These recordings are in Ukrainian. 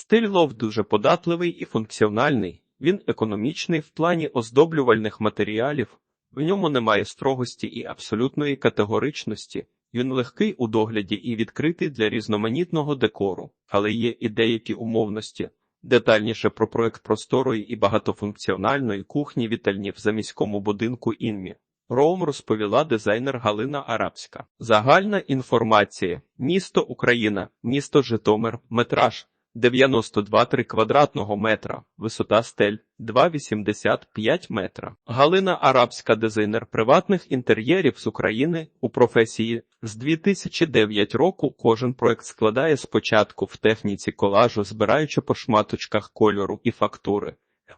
Стиль лов дуже податливий і функціональний. Він економічний в плані оздоблювальних матеріалів, в ньому немає строгості і абсолютної категоричності. Він легкий у догляді і відкритий для різноманітного декору, але є і деякі умовності. Детальніше про проект просторої і багатофункціональної кухні вітальні в заміському будинку Інмі. Роум розповіла дизайнер Галина Арабська. Загальна інформація. Місто Україна, місто Житомир, метраж 92,3 квадратного метра, висота стель 2,85 метра. Галина Арабська, дизайнер приватних інтер'єрів з України у професії. З 2009 року кожен проект складає спочатку в техніці колажу, збираючи по шматочках кольору і фактури.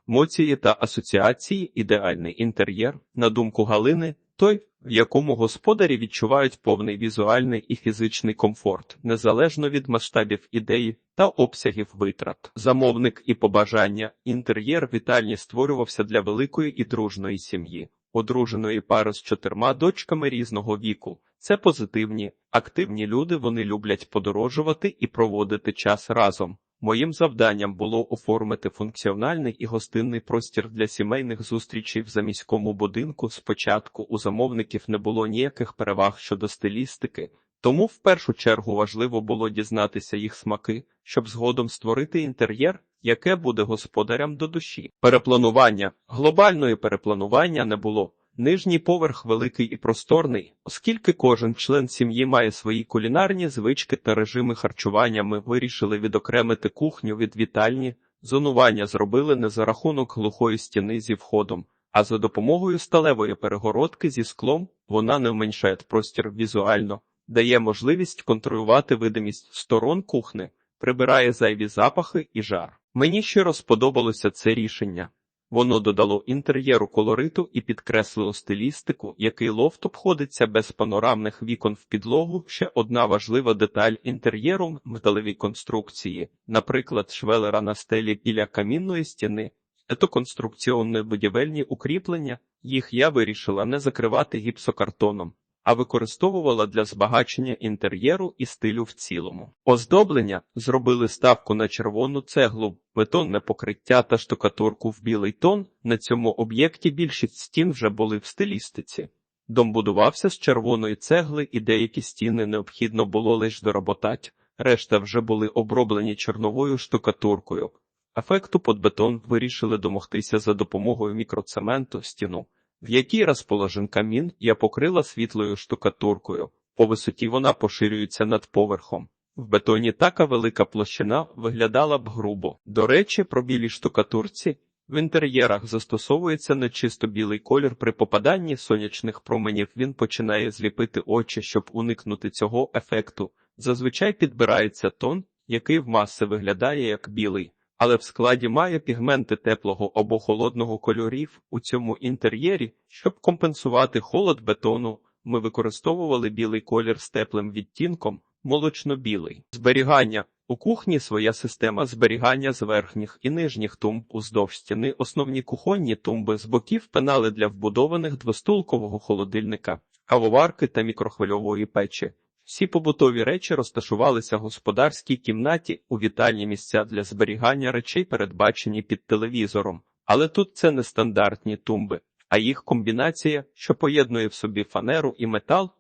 Емоції та асоціації ідеальний інтер'єр, на думку Галини, той, в якому господарі відчувають повний візуальний і фізичний комфорт, незалежно від масштабів ідеї та обсягів витрат. Замовник і побажання інтер'єр вітальні створювався для великої і дружної сім'ї, одруженої пари з чотирма дочками різного віку. Це позитивні, активні люди. Вони люблять подорожувати і проводити час разом. Моїм завданням було оформити функціональний і гостинний простір для сімейних зустрічей в заміському будинку. Спочатку у замовників не було ніяких переваг щодо стилістики, тому в першу чергу важливо було дізнатися їх смаки, щоб згодом створити інтер'єр, яке буде господарям до душі. Перепланування глобальної перепланування не було. Нижній поверх великий і просторний, оскільки кожен член сім'ї має свої кулінарні звички та режими харчування, ми вирішили відокремити кухню від вітальні. Зонування зробили не за рахунок глухої стіни зі входом, а за допомогою сталевої перегородки зі склом вона не вменшає простір візуально, дає можливість контролювати видимість сторон кухни, прибирає зайві запахи і жар. Мені щиро сподобалося це рішення. Воно додало інтер'єру колориту і підкреслило стилістику, який лофт обходиться без панорамних вікон в підлогу. Ще одна важлива деталь інтер'єру металеві конструкції, наприклад, швелера на стелі біля камінної стіни, етоконструкціонні будівельні укріплення. Їх я вирішила не закривати гіпсокартоном, а використовувала для збагачення інтер'єру і стилю в цілому. Оздоблення зробили ставку на червону цеглу, бетонне покриття та штукатурку в білий тон. На цьому об'єкті більшість стін вже були в стилістиці. Дом будувався з червоної цегли, і деякі стіни необхідно було лише дороботати, решта вже були оброблені чорновою штукатуркою. Ефекту под бетон вирішили домогтися за допомогою мікроцементу стіну в якій розположен камін, я покрила світлою штукатуркою. По висоті вона поширюється над поверхом. В бетоні така велика площина виглядала б грубо. До речі, про білій штукатурці в інтер'єрах застосовується не чисто білий колір при попаданні сонячних променів. Він починає зліпити очі, щоб уникнути цього ефекту. Зазвичай підбирається тон, який в маси виглядає як білий але в складі має пігменти теплого або холодного кольорів. У цьому інтер'єрі, щоб компенсувати холод бетону, ми використовували білий колір з теплим відтінком, молочно-білий. Зберігання у кухні своя система зберігання з верхніх і нижніх тумб уздовж стіни. Основні кухонні тумби з боків пенали для вбудованих двостулкового холодильника, кавоварки та мікрохвильової печі. Всі побутові речі розташувалися в господарській кімнаті у вітальні місця для зберігання речей, передбачені під телевізором. Але тут це не стандартні тумби, а їх комбінація, що поєднує в собі фанеру і метал.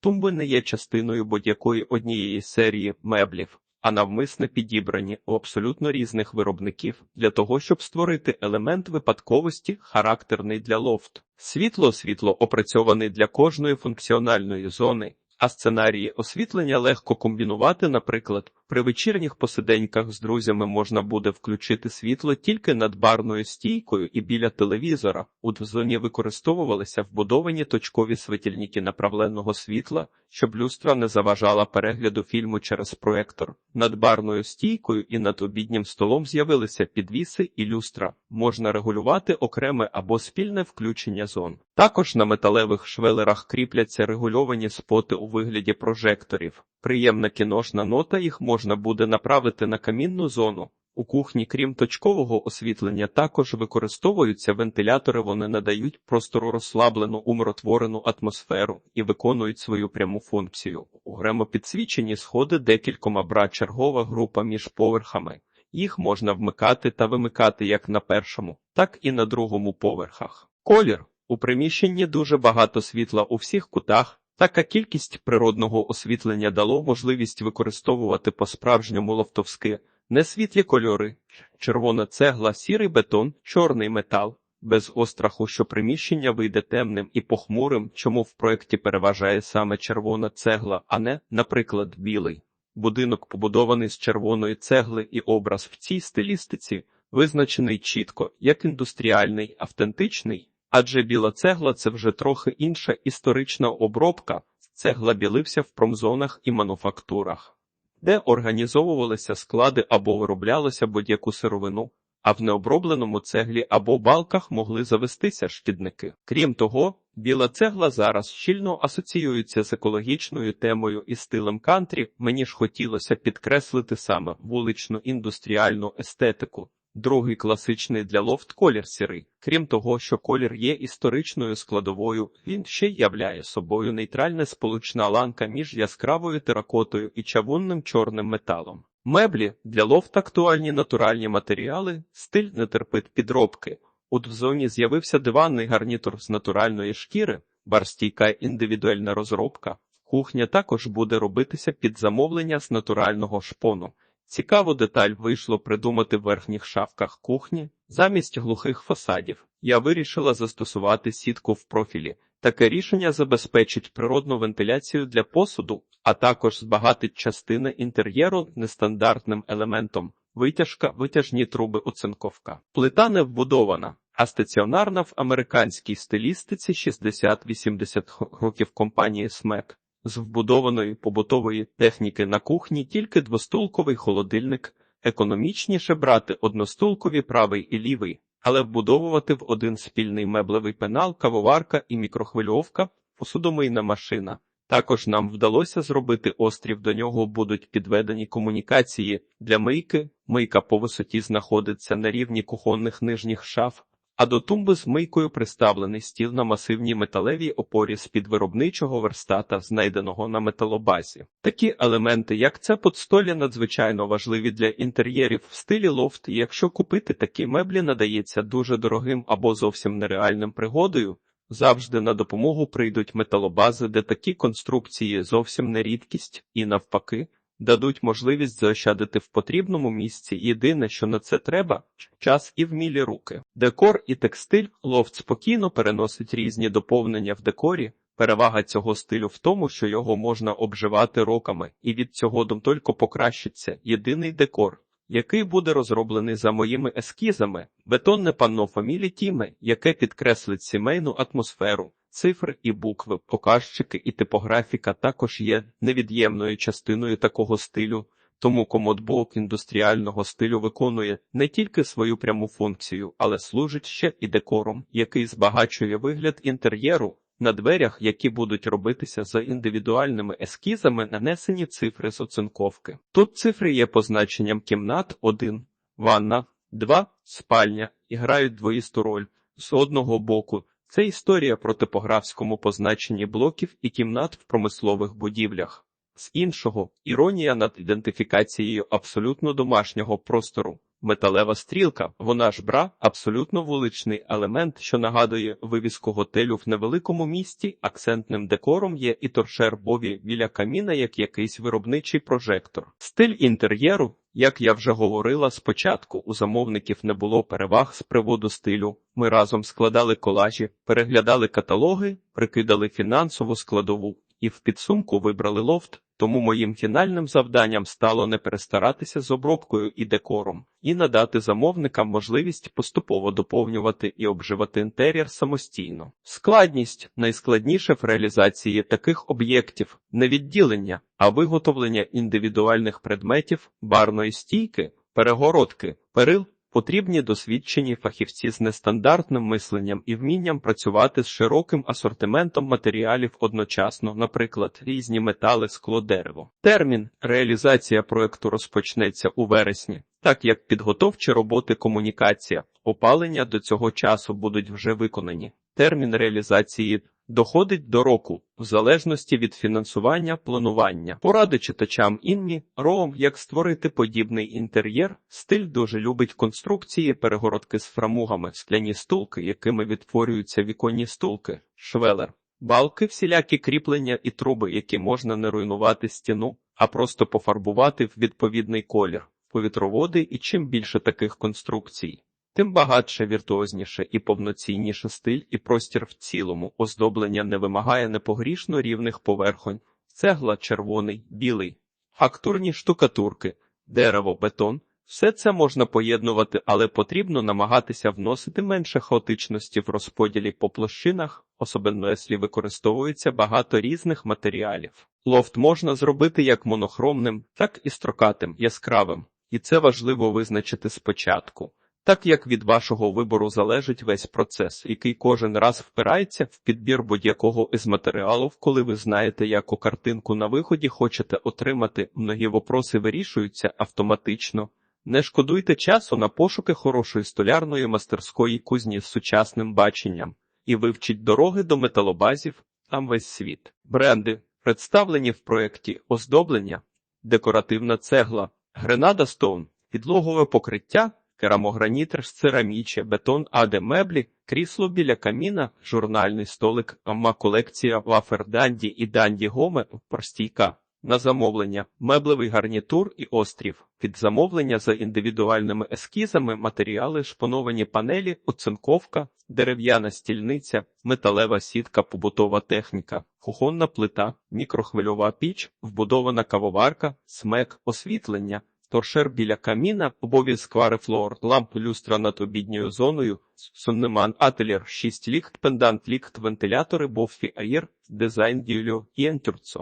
Тумби не є частиною будь-якої однієї серії меблів, а навмисне підібрані у абсолютно різних виробників для того, щоб створити елемент випадковості, характерний для лофт. Світло світло опрацьований для кожної функціональної зони а сценарії освітлення легко комбінувати, наприклад, при вечірніх посиденьках з друзями можна буде включити світло тільки над барною стійкою і біля телевізора. У зоні використовувалися вбудовані точкові світильники направленого світла, щоб люстра не заважала перегляду фільму через проектор. Над барною стійкою і над обіднім столом з'явилися підвіси і люстра. Можна регулювати окреме або спільне включення зон. Також на металевих швелерах кріпляться регульовані споти у вигляді прожекторів. Приємна кіношна нота їх можна буде направити на камінну зону. У кухні, крім точкового освітлення, також використовуються вентилятори, вони надають простору розслаблену умиротворену атмосферу і виконують свою пряму функцію. Окремо підсвічені сходи декількома бра чергова група між поверхами. Їх можна вмикати та вимикати як на першому, так і на другому поверхах. Колір у приміщенні дуже багато світла у всіх кутах. Така кількість природного освітлення дало можливість використовувати по-справжньому лофтовські несвітлі кольори, червона цегла, сірий бетон, чорний метал, без остраху, що приміщення вийде темним і похмурим, чому в проєкті переважає саме червона цегла, а не, наприклад, білий. Будинок побудований з червоної цегли і образ в цій стилістиці визначений чітко, як індустріальний, автентичний, адже біла цегла це вже трохи інша історична обробка, цегла білився в промзонах і мануфактурах, де організовувалися склади або вироблялося будь-яку сировину, а в необробленому цеглі або балках могли завестися шкідники. Крім того, біла цегла зараз щільно асоціюється з екологічною темою і стилем кантрі. Мені ж хотілося підкреслити саме вуличну індустріальну естетику. Другий класичний для лофт колір сірий. Крім того, що колір є історичною складовою, він ще й являє собою нейтральна сполучна ланка між яскравою теракотою і чавунним чорним металом. Меблі для лофт актуальні натуральні матеріали, стиль не терпить підробки. У зоні з'явився диванний гарнітур з натуральної шкіри, барстійка індивідуальна розробка. Кухня також буде робитися під замовлення з натурального шпону. Цікаву деталь вийшло придумати в верхніх шафках кухні. Замість глухих фасадів я вирішила застосувати сітку в профілі. Таке рішення забезпечить природну вентиляцію для посуду, а також збагатить частини інтер'єру нестандартним елементом. Витяжка, витяжні труби оцинковка. Плита не вбудована, а стаціонарна в американській стилістиці 60-80 років компанії СМЕК. З вбудованої побутової техніки на кухні тільки двостулковий холодильник, економічніше брати одностулкові правий і лівий, але вбудовувати в один спільний меблевий пенал, кавоварка і мікрохвильовка, посудомийна машина. Також нам вдалося зробити острів, до нього будуть підведені комунікації для мийки. Мийка по висоті знаходиться на рівні кухонних нижніх шаф, а до тумби з мийкою приставлений стіл на масивній металевій опорі з-під виробничого верстата, знайденого на металобазі. Такі елементи, як це подстолі, надзвичайно важливі для інтер'єрів в стилі лофт, і якщо купити такі меблі надається дуже дорогим або зовсім нереальним пригодою. Завжди на допомогу прийдуть металобази, де такі конструкції зовсім не рідкість, і навпаки, дадуть можливість заощадити в потрібному місці. Єдине, що на це треба час і вмілі руки. Декор і текстиль лофт спокійно переносить різні доповнення в декорі. Перевага цього стилю в тому, що його можна обживати роками, і від цього дом тільки покращиться єдиний декор який буде розроблений за моїми ескізами, бетонне панно фамілі Тіме, яке підкреслить сімейну атмосферу, цифри і букви, показчики і типографіка також є невід'ємною частиною такого стилю. Тому комодблок індустріального стилю виконує не тільки свою пряму функцію, але служить ще і декором, який збагачує вигляд інтер'єру, на дверях, які будуть робитися за індивідуальними ескізами, нанесені цифри з оцинковки. Тут цифри є позначенням кімнат 1, ванна, 2, спальня і грають двоїсту роль. З одного боку, це історія про типографському позначенні блоків і кімнат в промислових будівлях, з іншого іронія над ідентифікацією абсолютно домашнього простору. Металева стрілка, вона ж бра, абсолютно вуличний елемент, що нагадує вивіску готелю в невеликому місті. Акцентним декором є і торшер бові біля каміна, як якийсь виробничий прожектор. Стиль інтер'єру, як я вже говорила спочатку, у замовників не було переваг з приводу стилю. Ми разом складали колажі, переглядали каталоги, прикидали фінансову складову і в підсумку вибрали лофт. Тому моїм фінальним завданням стало не перестаратися з обробкою і декором, і надати замовникам можливість поступово доповнювати і обживати інтер'єр самостійно. Складність найскладніше в реалізації таких об'єктів не відділення, а виготовлення індивідуальних предметів, барної стійки, перегородки, перил. Потрібні досвідчені фахівці з нестандартним мисленням і вмінням працювати з широким асортиментом матеріалів одночасно, наприклад, різні метали, скло, дерево. Термін реалізація проекту розпочнеться у вересні, так як підготовчі роботи комунікація, опалення до цього часу будуть вже виконані. Термін реалізації доходить до року, в залежності від фінансування планування. Поради читачам Інні, Роум, як створити подібний інтер'єр, стиль дуже любить конструкції, перегородки з фрамугами, скляні стулки, якими відтворюються віконні стулки, швелер. Балки, всілякі кріплення і труби, які можна не руйнувати стіну, а просто пофарбувати в відповідний колір, повітроводи і чим більше таких конструкцій, тим багатше, віртуозніше і повноцінніше стиль і простір в цілому. Оздоблення не вимагає непогрішно рівних поверхонь, цегла червоний, білий, фактурні штукатурки, дерево, бетон. Все це можна поєднувати, але потрібно намагатися вносити менше хаотичності в розподілі по площинах, особливо якщо використовується багато різних матеріалів. Лофт можна зробити як монохромним, так і строкатим, яскравим, і це важливо визначити спочатку. Так як від вашого вибору залежить весь процес, який кожен раз впирається в підбір будь-якого із матеріалів, коли ви знаєте, яку картинку на виході хочете отримати, многі вопроси вирішуються автоматично. Не шкодуйте часу на пошуки хорошої столярної мастерської кузні з сучасним баченням і вивчіть дороги до металобазів, там весь світ. Бренди, представлені в проєкті оздоблення, декоративна цегла, гренада стоун, підлогове покриття, керамограніт, цераміче, бетон, аде меблі, крісло біля каміна, журнальний столик, ама колекція вафер Данді і Данді Гоме, простійка. На замовлення меблевий гарнітур і острів. Під замовлення за індивідуальними ескізами матеріали, шпоновані панелі, оцинковка, дерев'яна стільниця, металева сітка, побутова техніка, кухонна плита, мікрохвильова піч, вбудована кавоварка, смек, освітлення, торшер біля каміна, обов'язк флор, ламп люстра над обідньою зоною, Соннеман ателір, 6 ліхт, пендант ліхт, вентилятори, Боффі Аїр, дизайн дюлю і ентюрцо.